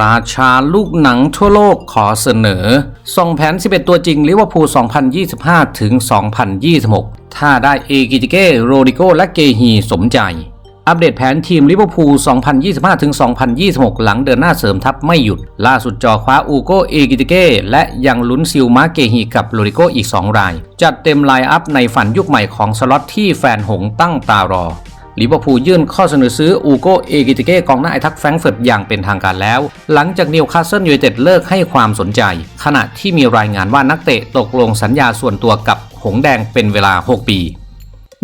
ราชาลูกหนังทั่วโลกขอเสนอ ส่งแผน 11 ตัวจริงลิเวอร์พูล 2025 ถึง 2026 ถ้าได้เอกิติเก้โรดิโก และเกฮีสมใจ อัปเดตแผนทีมลิเวอร์พูล 2025 ถึง 2026 หลังเดินหน้าเสริมทัพไม่หยุด ล่าสุดจอคว้าอูโกเอกิติเก้และยังลุ้นซิลมาเกฮีกับโรดิโกอีก 2 ราย จัดเต็มไลน์อัพในฝันยุคใหม่ของสล็อตที่แฟนหงตั้งตารอ ลิเวอร์พูลยื่นข้อเสนอซื้ออูโกเอกิติเก้กองหน้าไอทักแฟรงก์เฟิร์ตอย่างเป็นทางการแล้ว หลังจากนิวคาสเซิลยูไนเต็ดเลิกให้ความสนใจ ขณะที่มีรายงานว่านักเตะตกลงสัญญาส่วนตัวกับหงแดงเป็นเวลา 6 ปี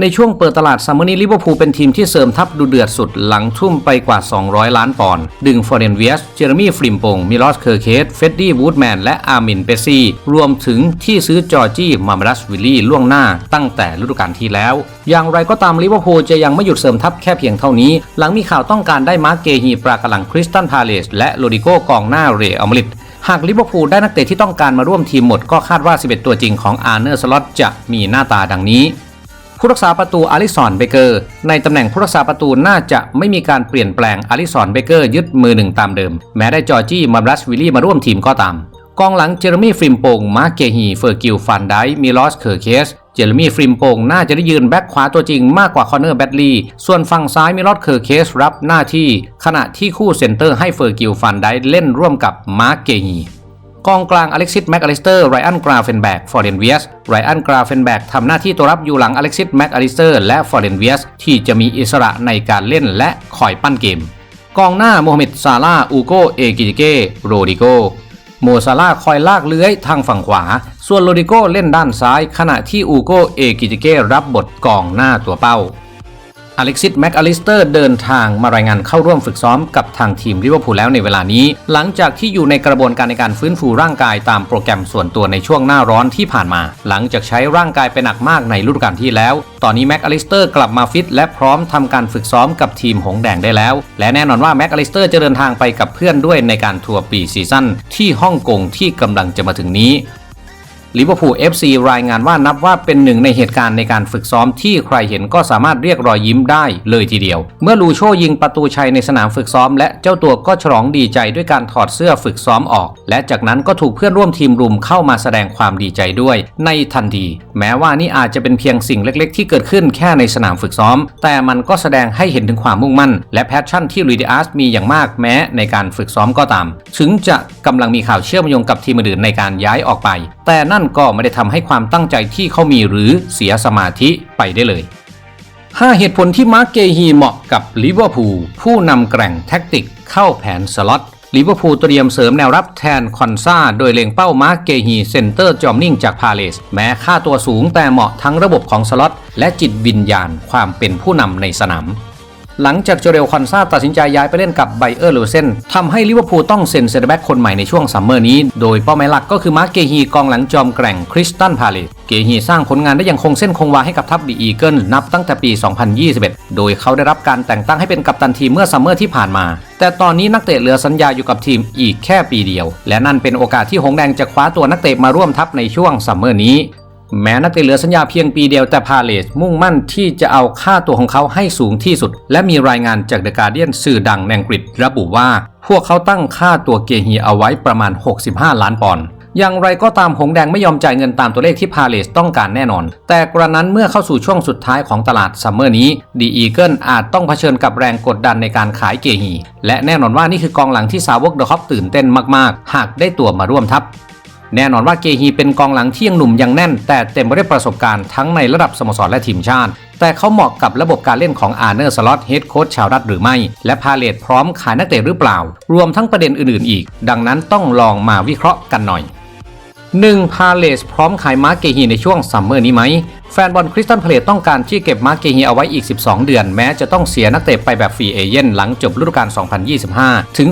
ในช่วงเปิดตลาดซัมเมอร์นี้ลิเวอร์พูลเป็นทีมที่เสริมทัพดูเดือดสุดหลังทุ่มไปกว่า 200 ล้านปอนด์ดึงฟอร์เรนเวียส เจอร์มี่ฟลิมปง มิลอส เคอร์เคส เฟดดี้ วูดแมน และอาร์มิน เปซี รวมถึงที่ซื้อจอร์จี้ มามารัสวิลลี่ ล่วงหน้าตั้งแต่ฤดูกาลที่แล้ว อย่างไรก็ตามลิเวอร์พูลจะยังไม่หยุดเสริมทัพแค่เพียงเท่านี้ หลังมีข่าวต้องการได้มาร์เกฮีปรากลังคริสตันพาเลสและโรดิโกกองหน้าเรอัลมาริดหากลิเวอร์พูลได้นักเตะที่ต้องการมาร่วมทีมหมดก็คาดว่า 11 ตัวจริงของอาร์เนอร์สล็อตจะมีหน้าตาดังนี้ ผู้รักษาประตูอลิสันเบเกอร์ ในตำแหน่งผู้รักษาประตูน่าจะไม่มีการเปลี่ยนแปลงอลิสันเบเกอร์ยึดมือหนึ่งตามเดิม แม้ได้จอร์จี้มาบรัสวิลลี่มาร่วมทีมก็ตาม กองหลังเจอร์มี่ฟริมโปงมาร์เกฮีเฟอร์กิลฟันไดมิลอสเคอร์เคสเจอร์มี่ฟริมโปงน่าจะได้ยืนแบ็คขวาตัวจริงมากกว่าคอนเนอร์แบดลีย์ส่วนฝั่งซ้ายมิลอสเคอร์เคสรับหน้าที่ ขณะที่คู่เซนเตอร์ให้เฟอร์กิลฟันไดเล่นร่วมกับมาร์เกฮี กองกลางอเล็กซิสแม็กอลิสเตอร์ไรอันกราเฟนแบกฟอร์เรนเวียสไรอันกราเฟนแบกทำหน้าที่ตัวรับอยู่หลังอเล็กซิสแม็กอลิสเตอร์และฟอร์เรนเวียสที่จะมีอิสระในการเล่นและคอยปั้นเกม กองหน้าโมฮัมหม็ดซาลาอูโกเอกิติเกโรดิโกโมซาลาคอยลากเลื้อยทางฝั่งขวา ส่วนโรดิโกเล่นด้านซ้าย ขณะที่อูโกเอกิติเกรับบทกองหน้าตัวเป้า อเล็กซิสแม็กอลิสเตอร์เดินทางมารายงานเข้าร่วมฝึกซ้อมกับทางทีมลิเวอร์พูลแล้วในเวลานี้ หลังจากที่อยู่ในกระบวนการในการฟื้นฟูร่างกายตามโปรแกรมส่วนตัวในช่วงหน้าร้อนที่ผ่านมา หลังจากใช้ร่างกายไปหนักมากในฤดูกาลที่แล้ว ตอนนี้แม็กอลิสเตอร์กลับมาฟิตและพร้อมทำการฝึกซ้อมกับทีมหงแดงได้แล้ว และแน่นอนว่าแม็กอลิสเตอร์จะเดินทางไปกับเพื่อนด้วยในการทัวร์ปีซีซั่นที่ฮ่องกงที่กำลังจะมาถึงนี้ ลิเวอร์พูล FC รายงานว่านับว่าเป็นหนึ่งในเหตุการณ์ในการฝึกซ้อมที่ใครเห็นก็สามารถเรียกรอยยิ้มได้เลยทีเดียว เมื่อลูโชยิงประตูชัยในสนามฝึกซ้อม และเจ้าตัวก็ฉลองดีใจด้วยการถอดเสื้อฝึกซ้อมออก และจากนั้นก็ถูกเพื่อนร่วมทีมรุมเข้ามาแสดงความดีใจด้วย ในทันที แม้ว่านี่อาจจะเป็นเพียงสิ่งเล็กๆ ที่เกิดขึ้นแค่ในสนามฝึกซ้อม แต่มันก็แสดงให้เห็นถึงความมุ่งมั่น และแพชชั่นที่ลุยดิอาสมีอย่างมากแม้ในการฝึกซ้อมก็ตาม ถึงจะกำลังมีข่าวเชื่อมโยงกับทีมอื่นในการย้ายออกไปแต่นั่นก็ไม่ได้ทำให้ความตั้งใจที่เขามีหรือเสียสมาธิไปได้เลย 5 เหตุผลที่มาร์กเกฮีเหมาะกับลิเวอร์พูลผู้นำแกร่งแท็กติกเข้าแผนสล็อตลิเวอร์พูลเตรียมเสริมแนวรับแทนคอนซาโดยเล็งเป้ามาร์กเกฮีเซนเตอร์จอมนิ่งจากพาเลส แม้ค่าตัวสูงแต่เหมาะทั้งระบบของสล็อตและจิตวิญญาณความเป็นผู้นำในสนาม หลังจากโจเรลคอนซาตัดสินใจย้ายไปเล่นกับไบเออร์ลูเซนทำให้ลิเวอร์พูลต้องเซ็นเซนเตอร์แบ็กคนใหม่ในช่วงซัมเมอร์นี้ โดยเป้าหมายหลักก็คือมาร์กเกฮีกองหลังจอมแกร่งคริสตันพาเลสเกฮีสร้างผลงานได้อย่างคงเส้นคงวาให้กับทัพดีอีเกิลนับตั้งแต่ปี 2021 โดยเขาได้รับการแต่งตั้งให้เป็นกัปตันทีมเมื่อซัมเมอร์ที่ผ่านมา แต่ตอนนี้นักเตะเหลือสัญญาอยู่กับทีมอีกแค่ปีเดียว และนั่นเป็นโอกาสที่หงแดงจะคว้าตัวนักเตะมาร่วมทัพในช่วงซัมเมอร์นี้ แม้นักเตะเหลือสัญญาเพียงปีเดียวแต่พาเลสมุ่งมั่นที่จะเอาค่าตัวของเขาให้สูงที่สุด และมีรายงานจากเดอะการเดียนสื่อดังในอังกฤษระบุว่า พวกเขาตั้งค่าตัวเกฮีเอาไว้ประมาณ 65 ล้านปอนด์อย่างไรก็ตามหงแดงไม่ยอมจ่ายเงินตามตัวเลขที่พาเลสต้องการแน่นอน แต่กระนั้นเมื่อเข้าสู่ช่วงสุดท้ายของตลาดซัมเมอร์นี้ดีอีเกิลอาจต้องเผชิญกับแรงกดดันในการขายเกฮีและแน่นอนว่านี่คือกองหลังที่สาวกเดอะคอปตื่นเต้นมาก ๆ หากได้ตัวมาร่วมทัพ แน่นอนว่าเกฮีเป็นกองหลังที่ยังหนุ่มยังแน่น แต่เต็มไปด้วยประสบการณ์ทั้งในระดับสโมสรและทีมชาติ แต่เขาเหมาะกับระบบการเล่นของอาร์เนอร์สล็อตเฮดโค้ชชาวรัฐหรือไม่ และพาเลตพร้อมขายนักเตะหรือเปล่า รวมทั้งประเด็นอื่นๆ อีก ดังนั้นต้องลองมาวิเคราะห์กันหน่อย 1. พาเลสพร้อมขายมาร์กเกฮีในช่วงซัมเมอร์นี้ไหม แฟนบอลคริสตันพาเลตต้องการที่เก็บมาร์กเกฮีเอาไว้อีก 12 เดือน แม้จะต้องเสียนักเตะไปแบบฟรีเอเย่นหลังจบฤดูกาล 2025 ถึง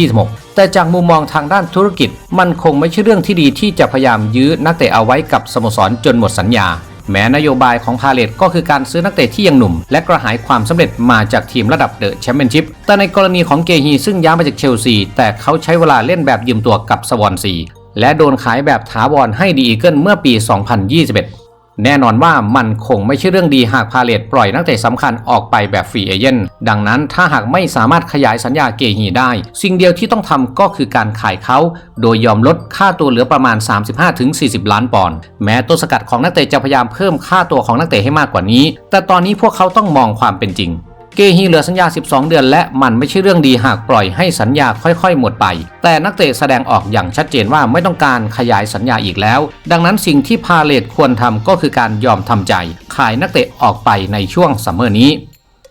2026 แต่จากมุมมองทางด้านธุรกิจ มันคงไม่ใช่เรื่องที่ดีที่จะพยายามยื้อนักเตะเอาไว้กับสโมสรจนหมดสัญญาแม้นโยบายของพาเลตก็คือการซื้อนักเตะที่ยังหนุ่ม และกระหายความสำเร็จมาจากทีมระดับเดอะแชมเปี้ยนชิพ แต่ในกรณีของเกฮีซึ่งย้ายมาจากเชลซี แต่เขาใช้เวลาเล่นแบบยืมตัวกับสวอนซี และโดนขายแบบถาวรให้ดีอีเกิลเมื่อปี 2021 แน่นอนว่ามันคงไม่ใช่เรื่องดีหากพาเลตปล่อยนักเตะสำคัญออกไปแบบฟรีเอเจนต์ดังนั้นถ้าหากไม่สามารถขยายสัญญาเกฮีได้ สิ่งเดียวที่ต้องทำก็คือการขายเขา โดยยอมลดค่าตัวเหลือประมาณ 35-40 ล้านปอนด์แม้ต้นสกัดของนักเตะจะพยายามเพิ่มค่าตัวของนักเตะให้มากกว่านี้ แต่ตอนนี้พวกเขาต้องมองความเป็นจริง เกฮีเหลือสัญญา 12 เดือน และมันไม่ใช่เรื่องดีหากปล่อยให้สัญญาค่อยๆ หมดไป แต่นักเตะแสดงออกอย่างชัดเจนว่าไม่ต้องการขยายสัญญาอีกแล้ว ดังนั้นสิ่งที่พาเลตควรทำก็คือการยอมทำใจ ขายนักเตะออกไปในช่วงซัมเมอร์นี้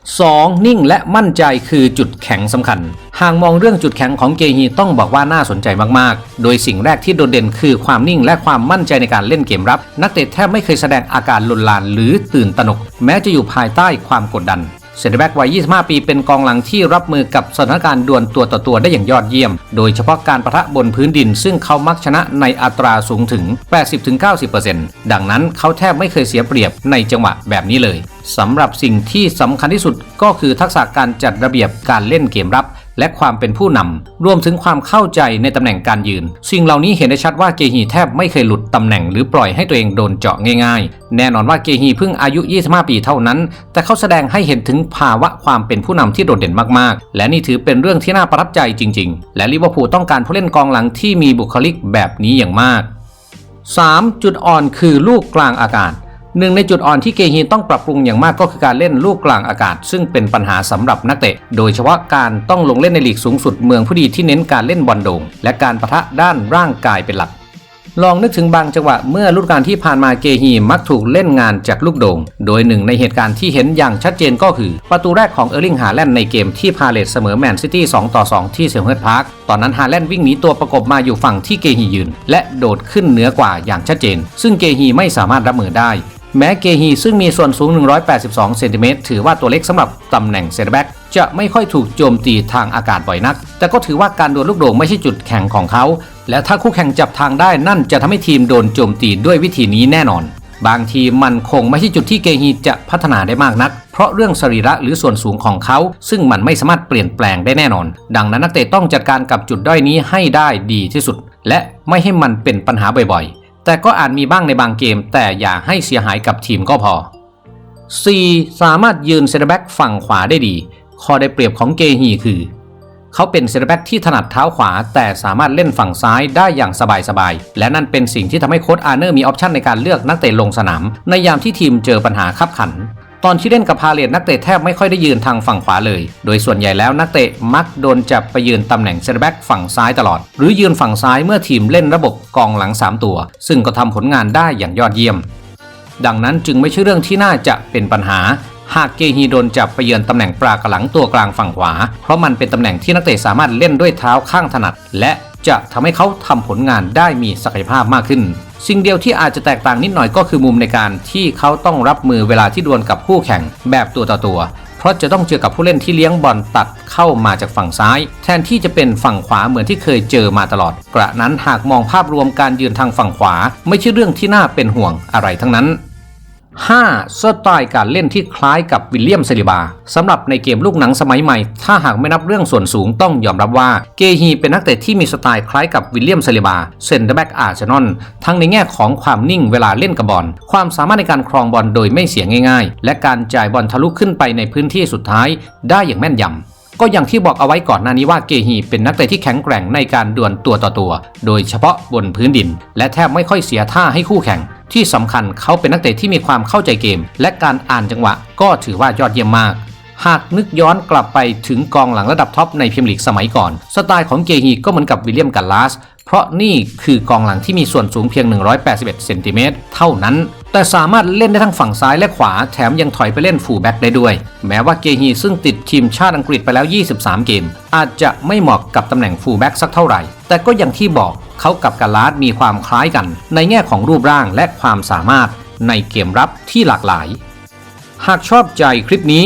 2. นิ่งและมั่นใจคือจุดแข็งสำคัญ หากมองเรื่องจุดแข็งของเกฮีต้องบอกว่าน่าสนใจมากๆ โดยสิ่งแรกที่โดดเด่นคือความนิ่งและความมั่นใจในการเล่นเกมรับ นักเตะแทบไม่เคยแสดงอาการลุนลานหรือตื่นตระหนก แม้จะอยู่ภายใต้ความกดดัน เซนเตอร์แบ็กวัย 25 ปีเป็นกองหลังที่รับมือกับสถานการณ์ดวลตัวต่อตัวได้อย่างยอดเยี่ยม โดยเฉพาะการประทะบนพื้นดิน ซึ่งเขามักชนะในอัตราสูงถึง 80-90%ดังนั้นเขาแทบไม่เคยเสียเปรียบในจังหวะแบบนี้เลยสำหรับสิ่งที่สำคัญที่สุดก็คือทักษะการจัดระเบียบการเล่นเกมรับ และความเป็นผู้นำรวมถึงความเข้าใจในตำแหน่งการยืน สิ่งเหล่านี้เห็นได้ชัดว่าเกฮีแทบไม่เคยหลุดตำแหน่งหรือปล่อยให้ตัวเองโดนเจาะง่าย ๆ แน่นอนว่าเกฮีเพิ่งอายุ 25 ปีเท่านั้น แต่เขาแสดงให้เห็นถึงภาวะความเป็นผู้นำที่โดดเด่นมากๆ และนี่ถือเป็นเรื่องที่น่าประทับใจจริง ๆ และลิเวอร์พูลต้องการผู้เล่นกองหลังที่มีบุคลิกแบบนี้อย่างมาก 3. จุดอ่อนคือลูกกลางอากาศ หนึ่งในจุดอ่อนที่เกฮีต้องปรับปรุงอย่างมากก็คือการเล่นลูกกลางอากาศ ซึ่งเป็นปัญหาสำหรับนักเตะ โดยเฉพาะการต้องลงเล่นในลีกสูงสุดเมืองผู้ดีที่เน้นการเล่นบอลโด่งและการประทะด้านร่างกายเป็นหลักลองนึกถึงบางจังหวะเมื่อฤดูกาลที่ผ่านมาเกฮีมักถูกเล่นงานจากลูกโด่ง โดยหนึ่งในเหตุการณ์ที่เห็นอย่างชัดเจนก็คือ ประตูแรกของเออร์ลิง ฮาแลนด์ในเกมที่พาเลตเสมอแมนซิตี้2ต่อ 2 ที่เซลเฮิร์ตพาร์ค ตอนนั้นฮาแลนด์วิ่งหนีตัวประกบมาอยู่ฝั่งที่เกฮียืน และโดดขึ้นเหนือกว่าอย่างชัดเจน ซึ่งเกฮีไม่สามารถรับมือได้ แม้เกฮีซึ่งมีส่วนสูง 182 เซนติเมตรถือว่าตัวเล็กสำหรับตำแหน่งเซนเตอร์แบ็กจะไม่ค่อยถูกโจมตีทางอากาศบ่อยนัก แต่ก็ถือว่าการโดวลลูกโด่งไม่ใช่จุดแข็งของเขา และถ้าคู่แข่งจับทางได้นั่นจะทำให้ทีมโดนโจมตีด้วยวิธีนี้แน่นอน บางทีมันคงไม่ใช่จุดที่เกฮีจะพัฒนาได้มากนัก เพราะเรื่องสรีระหรือส่วนสูงของเขา ซึ่งมันไม่สามารถเปลี่ยนแปลงได้แน่นอน ดังนั้นนักเตะต้องจัดการกับจุดด้อยนี้ให้ได้ดีที่สุด และไม่ให้มันเป็นปัญหาบ่อยๆ แต่ก็อาจมีบ้างในบางเกม แต่อย่าให้เสียหายกับทีมก็พอ 4. สามารถยืนเซนเตอร์แบ็กฝั่งขวาได้ดี ข้อได้เปรียบของเกฮีคือ เขาเป็นเซนเตอร์แบ็กที่ถนัดเท้าขวา แต่สามารถเล่นฝั่งซ้ายได้อย่างสบายๆ และนั่นเป็นสิ่งที่ทำให้โค้ชอาร์เนอร์มีออปชันในการเลือกนักเตะลงสนาม ในยามที่ทีมเจอปัญหาขับขัน ตอนที่เล่นกับพาเลตนักเตะแทบไม่ค่อยได้ยืนทางฝั่งขวาเลย โดยส่วนใหญ่แล้วนักเตะมักโดนจับไปยืนตำแหน่งเซนเตอร์แบ็กฝั่งซ้ายตลอด หรือยืนฝั่งซ้ายเมื่อทีมเล่นระบบกองหลัง 3 ตัว ซึ่งก็ทำผลงานได้อย่างยอดเยี่ยม ดังนั้นจึงไม่ใช่เรื่องที่น่าจะเป็นปัญหาหากเกฮีโดนจับไปเยือนตำแหน่งปลากระหลังตัวกลางฝั่งขวา เพราะมันเป็นตำแหน่งที่นักเตะสามารถเล่นด้วยเท้าข้างถนัด และจะทำให้เขาทำผลงานได้มีศักยภาพมากขึ้น สิ่งเดียวที่อาจจะแตกต่างนิดหน่อยก็คือมุมในการที่เขาต้องรับมือเวลาที่ดวลกับคู่แข่งแบบตัวต่อตัว เพราะจะต้องเจอกับผู้เล่นที่เลี้ยงบอลตัดเข้ามาจากฝั่งซ้าย แทนที่จะเป็นฝั่งขวาเหมือนที่เคยเจอมาตลอด กระนั้นหากมองภาพรวมการยืนทางฝั่งขวา ไม่ใช่เรื่องที่น่าเป็นห่วงอะไรทั้งนั้น 5. สไตล์การเล่นที่คล้ายกับวิลเลียมเซลิบาสำหรับในเกมลูกหนังสมัยใหม่ ถ้าหากไม่นับเรื่องส่วนสูงต้องยอมรับว่าเกฮีเป็นนักเตะที่มีสไตล์คล้ายกับวิลเลียมเซลิบาเซนเตอร์แบ็กอาร์เซนอลทั้งในแง่ของความนิ่งเวลาเล่นกับบอล ความสามารถในการครองบอลโดยไม่เสียง่าย ๆ และการจ่ายบอลทะลุขึ้นไปในพื้นที่สุดท้ายได้อย่างแม่นยำ ก็อย่างที่บอกเอาไว้ก่อนหน้านี้ว่าเกฮีเป็นนักเตะที่แข็งแกร่งในการดวลตัวต่อตัว โดยเฉพาะบนพื้นดิน และแทบไม่ค่อยเสียท่าให้คู่แข่ง ที่สำคัญเขาเป็นนักเตะที่มีความเข้าใจเกม และการอ่านจังหวะก็ถือว่ายอดเยี่ยมมาก หากนึกย้อนกลับไปถึงกองหลังระดับท็อปในพรีเมียร์ลีกสมัยก่อน สไตล์ของเกฮีก็เหมือนกับวิลเลียมกัลลาส เพราะนี่คือกองหลังที่มีส่วนสูงเพียง 181 เซนติเมตรเท่านั้น แต่สามารถเล่นได้ทั้งฝั่งซ้ายและขวา แถมยังถอยไปเล่นฟูลแบ็กได้ด้วย แม้ว่าเกฮีซึ่งติดทีมชาติอังกฤษไปแล้ว 23 เกม อาจจะไม่เหมาะกับตำแหน่งฟูลแบ็กสักเท่าไหร่ แต่ก็อย่างที่บอกเขากับกาลาสมีความคล้ายกัน ในแง่ของรูปร่างและความสามารถในเกมรับที่หลากหลาย หากชอบใจคลิปนี้